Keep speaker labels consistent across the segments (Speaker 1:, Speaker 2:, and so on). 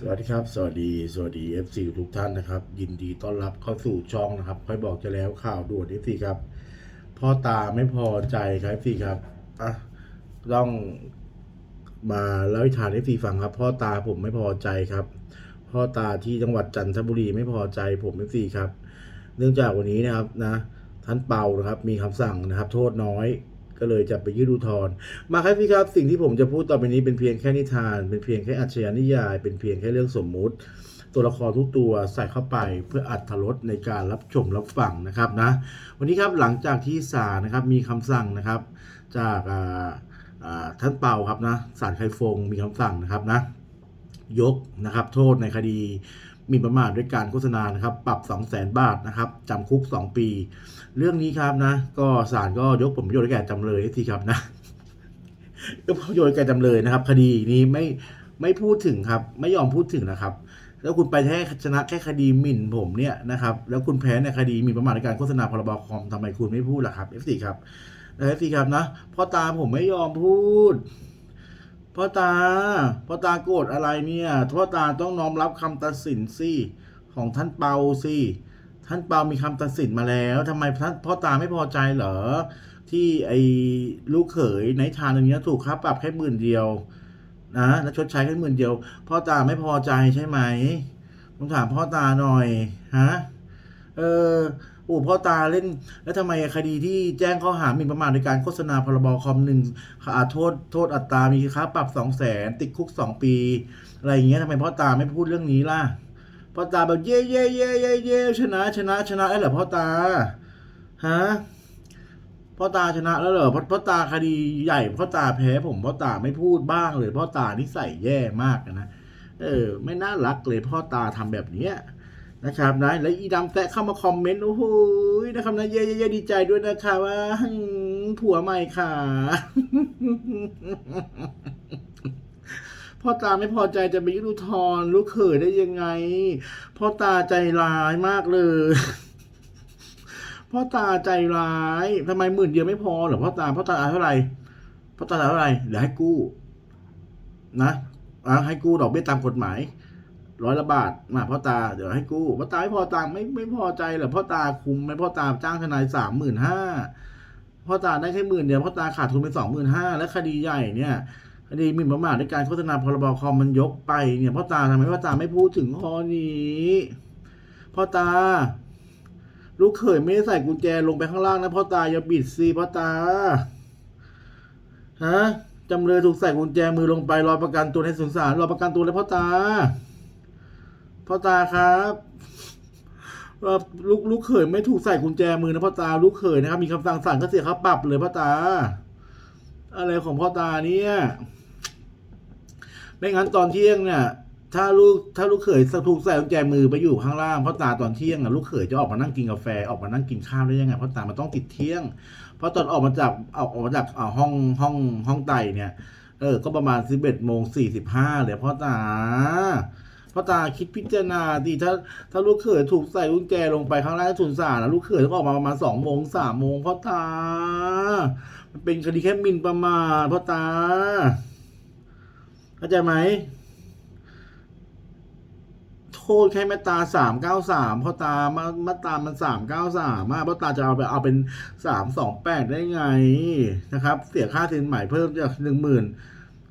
Speaker 1: สวัสดีครับ สวัสดีสวัสดี FC ทุกท่านนะครับ ยินดีต้อนรับเข้าสู่ช่องนะครับ ค่อยบอกจะแล้วข่าวด่วน FC ครับพ่อตาไม่พอใจครับ FC ครับอะต้องมาเล่าให้ทาน FC ฟังครับ พ่อตาผมไม่พอใจครับ พ่อตาที่จังหวัดจันทบุรีไม่พอใจผม FC ครับ เนื่องจากวันนี้นะครับนะท่านเปานะครับ มีคำสั่งนะครับ โทษน้อย ก็เลยจะไปยื่นอุทธรณ์มาครับพี่ครับ สิ่งที่ผมจะพูดต่อไปนี้เป็นเพียงแค่นิทาน เป็นเพียงแค่อัจฉริยนิยาย เป็นเพียงแค่เรื่องสมมุติ ตัวละครทุกตัวใส่เข้าไปเพื่ออัดทรสในการรับชมรับฟังนะครับนะวันนี้ครับหลังจากที่ศาลนะครับมีคำสั่งนะครับ จากท่านเปาครับนะศาลไคฟงมีคำสั่งนะครับนะยกนะครับโทษในคดี หมิ่นประมาทด้วยการโฆษณานะครับ ปรับ 2 0 0 0 0 0 บาทนะครับจำคุก 2 ปี เรื่องนี้ครับนะ ก็ศาลก็ยกผลประโยชน์ให้แก่จำเลยทีครับนะยกผลประโยชน์ให้แก่จำเลยนะครับ คดีนี้ไม่ไม่พูดถึงครับ ไม่ยอมพูดถึงนะครับ แล้วคุณไปแค่ชนะแค่คดีหมิ่นผมเนี่ยนะครับ แล้วคุณแพ้ในคดีหมิ่นประมาทในการโฆษณาพรบคอมทำไมคุณไม่พูดล่ะครับ F4 ครับนะ F4 ครับนะพ่อตาผมไม่ยอมพูด พ่อตาพ่อตาโกรธอะไรเนี่ยพ่อตาต้องน้อมรับคำตัดสินสิของท่านเปาสิท่านเปามีคำตัดสินมาแล้วทำไมท่านพ่อตาไม่พอใจเหรอที่ไอ้ลูกเขยในทานอย่างเงี้ยถูกค่าปรับแค่หมื่นเดียวนะแล้วชดใช้แค่หมื่นเดียว พ่อตาไม่พอใจใช่ไหมผมถามพ่อตาหน่อยฮะเออ โอ้พ่อตาเล่น แล้วทำไมคดีที่แจ้งข้อหาหมิ่นประมาทในการโฆษณาพรบคอมหนึ่งอ่าโทษโทษอัตรามีค่าปรับสองแสนติดคุกสองปี อะไรอย่างเงี้ยทำไมพ่อตาไม่พูดเรื่องนี้ล่ะพ่อตาแบบเย่เย่เย่เย่เย่ชนะชนะชนะไอ้เหรอพ่อตาฮะพ่อตาชนะแล้วเหรอพ่อพ่อตาคดีใหญ่พ่อตาแพ้ผมพ่อตาไม่พูดบ้างเลยพ่อตานิสัยแย่มากนะเออ ไม่น่ารักเลยพ่อตาทำแบบเนี้ย นะครับนะแล้วอีดำแตะเข้ามาคอมเมนต์โอ้โหนะครับนะเย่เย่เย่ดีใจด้วยนะคะว่าผัวใหม่ค่ะพ่อตาไม่พอใจจะไปยุทธรลูกเขยได้ยังไง พ่อตาใจร้ายมากเลยพ่อตาใจร้ายทำไมหมื่นเดียวไม่พอหรอพ่อตาพ่อตาเท่าไหร่พ่อตาเท่าไหร่เดี๋ยวให้กู้ นะอะให้กู้ดอกเบี้ยตามกฎหมาย ร้อยละบาทมาพ่อตาเดี๋ยวให้กู้พ่อตาไม่พอตังไม่ไม่พอใจเหรอพ่อตาคุมไหมพ่อตาจ้างทนายสามหมื่นห้าพ่อตาได้แค่หมื่นเดียวพ่อตาขาดทุนไปสองหมื่นห้าแล้วคดีใหญ่เนี่ยคดีหมิ่นประมาทในการโฆษณาพรบคอมมันยกไปเนี่ยพ่อตาทำไมพ่อตาไม่พูดถึงข้อนี้พ่อตา ลูกเขยไม่ได้ใส่กุญแจลงไปข้างล่างนะพ่อตาอย่าบิดสิพ่อตาฮะจำเลยถูกใส่กุญแจมือลงไปรอประกันตัวในสุนศาลรอประกันตัวเลยพ่อตา พ่อตาครับลูกลูกเขยไม่ถูกใส่กุญแจมือนะพ่อตาลูกเขยนะครับมีคำสั่งศาลก็เสียค่าปรับเลยพ่อตา อะไรของพ่อตาเนี่ยไม่งั้นตอนเที่ยงเนี่ย ถ้าลูกถ้าลูกเขยถูกใส่กุญแจมือไปอยู่ข้างล่างพ่อตาตอนเที่ยงอะลูกเขยจะออกมานั่งกินกาแฟออกมานั่งกินข้าวได้ยังไงพ่อตามันต้องติดเที่ยง เพราะตอนออกมาจากออกออกมาจากห้องห้องห้องไตเนี่ย เออ ก็ประมาณสิบเอ็ดโมงสี่สิบห้าเลยพ่อตา พ่อตาคิดพิจารณาดีถ้าถ้าลูกเขยถูกใส่กุญแจลงไปข้างล่างทุนสารนะลูกเขยต้องออกมาประมาณสองโมงสามโมงพ่อตา มันเป็นคดีแค่หมินประมาทพ่อตาเข้าใจไหมโทษแค่มาตาสามเก้าสามพ่อตามามาตามันสามเก้าสามพ่อตาจะเอาไปเอาเป็นสามสองแปดได้ไงนะครับ เสียค่าสินใหม่เพิ่มจากหนึ่งหมื่น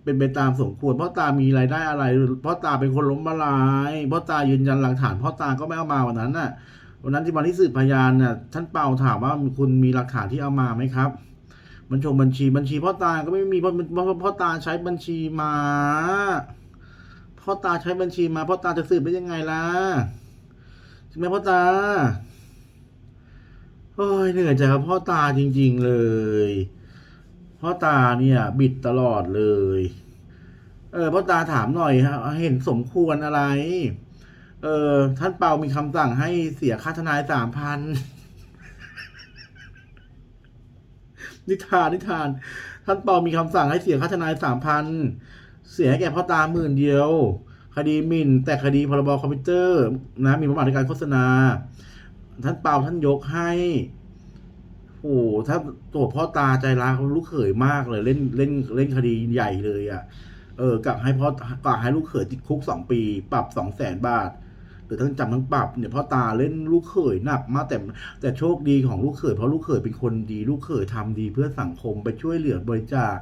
Speaker 1: เป็นไปตามสมควรพ่อตามีรายได้อะไรพ่อตาเป็นคนล้มละลายพ่อตายืนยันหลักฐานพ่อตาก็ไม่เอามาวันนั้นน่ะวันนั้นที่วันที่สืบพยานน่ะท่านเปาถามว่าคุณมีหลักฐานที่เอามาไหมครับ บัญชงบัญชีบัญชีพ่อตาก็ไม่มีเพราะเพราะเพราะพ่อตาใช้บัญชีมาพ่อตาใช้บัญชีมาพ่อตาจะสืบได้ยังไงล่ะใช่ไหมพ่อตาโอ้ยเหนื่อยใจกับพ่อตาจริง ๆ เลย พ่อตาเนี่ยบิดตลอดเลย เออพ่อตาถามหน่อยฮะเห็นสมควรอะไร เออ ท่านเปามีคำสั่งให้เสียค่าทนายสามพันนิทานนิทาน ท่านเปามีคำสั่งให้เสียค่าทนายสามพันเสียให้แก่พ่อตาหมื่นเดียว คดีหมิ่น แต่คดีพรบคอมพิวเตอร์ นะมีประมาทในการโฆษณา ท่านเปาท่านยกให้ โอ้โหถ้าตัวพ่อตาใจร้ายเขาลูกเขยมากเลยเล่นเล่นเล่นคดีใหญ่เลยอะ่ะ เออกะให้พ่อกะให้ลูกเขยติดคุกสองปี ปรับสองแสนบาทหรือทั้งจำทั้งปรับเนี่ยพ่อตาเล่นลูกเขยหนักมากแต่แต่โชคดีของลูกเขยเพราะลูกเขยเป็นคนดี ลูกเขยทำดีเพื่อสังคมไปช่วยเหลือบริจาค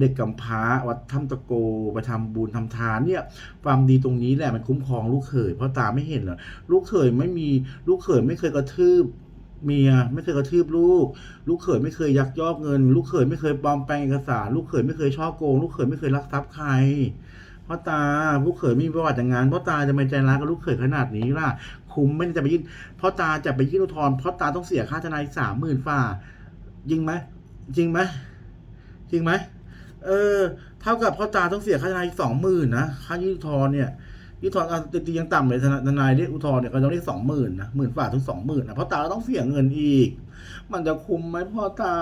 Speaker 1: เด็กกำพร้าวัดถ้ำตะโกไปทำบุญทำทานเนี่ยความดีตรงนี้แหละมันคุ้มครองลูกเขยพ่อตาไม่เห็นเหรอลูกเขยไม่มีลูกเขยไม่เคยกระทืบ เมีย ไม่เคยกระทืบลูก ลูกเขยไม่เคยยักยอกเงิน ลูกเขยไม่เคยปลอมแปลงเอกสาร ลูกเขยไม่เคยช่อโกง ลูกเขยไม่เคยลักทรัพย์ใครพ่อตาลูกเขยมีประวัติอย่างงานพ่อตาจะไม่ใจร้ายกับลูกเขยขนาดนี้ล่ะ คุ้มไม่จะไปยื่นพ่อตาจะไปยื่นอุทธรณ์พ่อตาต้องเสียค่าทนายสามหมื่นฝ่าจริงไหมจริงไหมจริงไหมเออ เท่ากับพ่อตาต้องเสียค่าทนายสองหมื่นนะค่ายื่นอุทธรณ์เนี่ย อุทธรณ์อะตียังต่ำเลยทนายทนายเรียกอุทธรณ์เนี่ยก็ต้องเรียกสองหมื่นนะหมื่นฝ่าถึงสองหมื่นนะเพ่อตาต้องเสียเงินอีก มันจะคุ้มไหมพ่อตา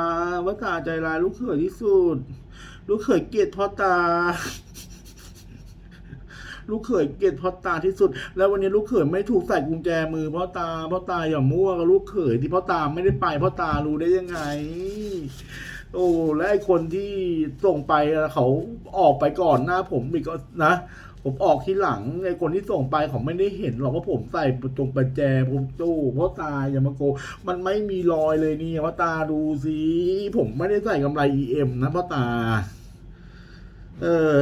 Speaker 1: พ่อตาใจร้ายลูกเขยที่สุด ลูกเขยเกลียดพ่อตา ลูกเขยเกลียดพ่อตาที่สุด แล้ววันนี้ลูกเขยไม่ถูกใส่กุญแจมือพ่อตาพ่อตาอย่ามั่วกับลูกเขยที่พ่อตาไม่ได้ไปพ่อตารู้ได้ยังไงโอ้และไอคนที่ส่งไปเขาออกไปก่อนหน้าผมอีกก็นะ ผมออกที่หลังไอ้คนที่ส่งไปเขาไม่ได้เห็นหรอกว่าผมใส่ประจงประแจผมตู้เพ่อตาอย่ามาโก มันไม่มีรอยเลยนี่พ่อตาดูสิผมไม่ได้ใส่กำไร EM นะพ่อตา เออ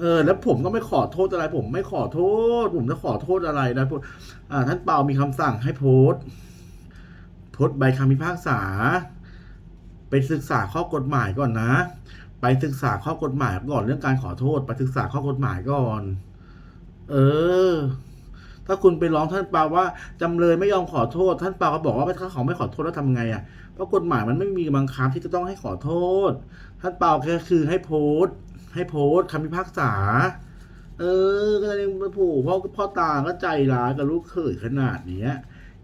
Speaker 1: เออแล้วผมก็ไม่ขอโทษอะไร ผมไม่ขอโทษ ผมจะขอโทษอะไรนะพวกอ่า ท่านเปามีคำสั่งให้โพสต์โพสต์ใบคำพิพากษา ไปศึกษาข้อกฎหมายก่อนนะ ไปศึกษาข้อกฎหมายก่อนเรื่องการขอโทษ ไปศึกษาข้อกฎหมายก่อน เออ ถ้าคุณไปร้องท่านเปาว่าจำเลยไม่ยอมขอโทษ ท่านเปาก็บอกว่าถ้าเขาไม่ขอโทษแล้วทำไงอะเพราะกฎหมายมันไม่มีบังคับที่จะต้องให้ขอโทษ ท่านเปาแค่คือให้โพสต์ให้โพสต์คำพิพากษา เออ ก็เลยมาผูกพ่อพ่อตาก็ใจร้ายกับลูกเขยขนาดเนี้ย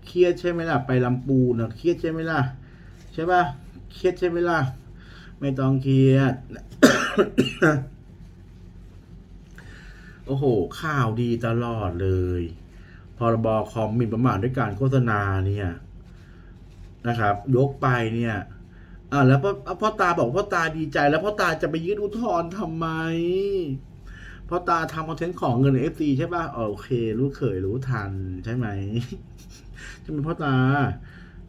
Speaker 1: เครียดใช่ไหมล่ะ ไปลำปูนนะเครียดใช่ไหมล่ะ ใช่ป่ะเครียดใช่ไหมล่ะ ไม่ต้องเครียด โอ้โห ข่าวดีตลอดเลย พรบคอมหมิ่นประมาทด้วยการโฆษณาเนี่ยนะครับ ยกไปเนี่ยอ่าแล้วพ่อพ่อตาบอกพ่อตาดีใจ แล้วพ่อตาจะไปยื่นอุทธรณ์ทำไมพ่อตาทำคอนเทนต์ของเงินเอฟซีใช่ป่ะโอเคลูกเขยรู้ทันใช่ไหมใช่ไหมพ่อตา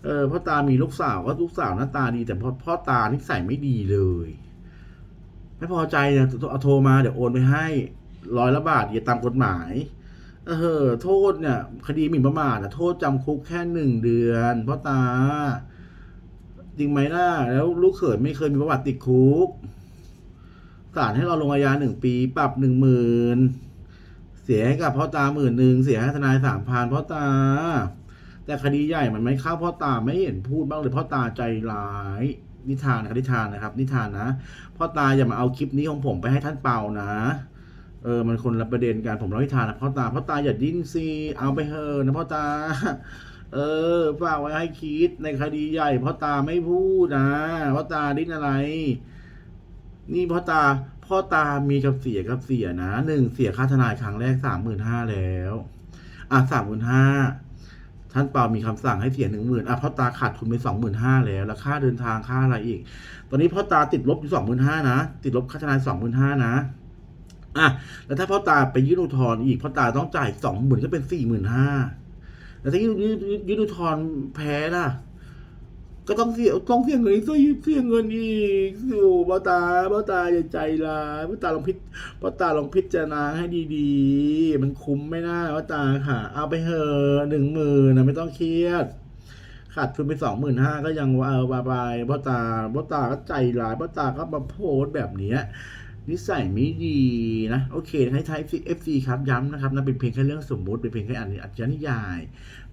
Speaker 1: เออพ่อตามีลูกสาวก็ลูกสาวหน้าตาดี แต่พ่อพ่อตานิสัยไม่ดีเลย ไม่พอใจเนี่ยเอาโทรมาเดี๋ยวโอนไปให้ร้อยละบาทอย่าตามกฎหมาย เออ โทษเนี่ย คดีหมิ่นประมาทนะโทษจำคุกแค่หนึ่งเดือนพ่อตา จริงไหมล่ะ แล้วลูกเขยไม่เคยมีประวัติติดคุกศาลให้เราลงอาญาหนึ่งปี ปรับหนึ่งหมื่นเสียให้กับพ่อตาหมื่นหนึ่งเสียให้ทนายสามพันพ่อตา แต่คดีใหญ่มันไม่เข้าพ่อตาไม่เห็นพูดบ้างเลยพ่อตาใจร้ายนิทานนะครับนิทานนะครับ นิทานนะพ่อตาอย่ามาเอาคลิปนี้ของผมไปให้ท่านเปานะเออมันคนละประเด็นกันผมเล่านิทานนะพ่อตาพ่อตาอย่าดิ้นซีเอาไปเถอะนะพ่อตา เออฝากไว้ให้คิดในคดีใหญ่พ่อตาไม่พูดนะพ่อตาดิ้นอะไร นี่พ่อตาพ่อตามีกับเสียกับเสียนะหนึ่งเสียค่าทนายครั้งแรกสามหมื่นห้าแล้ว อะสามหมื่นห้า ท่านเปามีคำสั่งให้เสียหนึ่งหมื่นอะพ่อตาขาดทุนไปสองหมื่นห้าแล้ว แล้วค่าเดินทางค่าอะไรอีก ตอนนี้พ่อตาติดลบอยู่สองหมื่นห้านะ ติดลบค่าทนายสองหมื่นห้านะ อะ แล้วถ้าพ่อตาไปยื่นอุทธรณ์อีก พ่อตาต้องจ่ายสองหมื่นก็เป็นสี่หมื่นห้า แล้วถ้ายื่นยื่นยื่นอุทธรณ์แพ้ล่ะ ก็ต้องเสียต้องเสียเงินเสียเสียเงินอีกโอ้พ่อตาพ่อตาอย่าใจร้ายพ่อตาลองพิจพ่อตาลองพิจารณาให้ดีๆ มันคุ้มไม่น่าพ่อตาค่ะ เอาไปเถอะหนึ่งหมื่นนะไม่ต้องเครียดขาดทุนไปสองหมื่นห้าก็ยังว่าเออบายบายพ่อตาพ่อตาก็ใจร้ายพ่อตาก็มาโพสต์แบบเนี้ยนิสัยไม่ดีนะ โอเคให้ไทยเอฟซีครับย้ำนะครับนะเป็นเพียงแค่เรื่องสมมุติเป็นเพียงแค่อันนี้อัจฉริยาย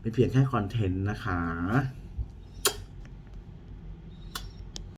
Speaker 1: เป็นเพียงแค่คอนเทนต์นะคะ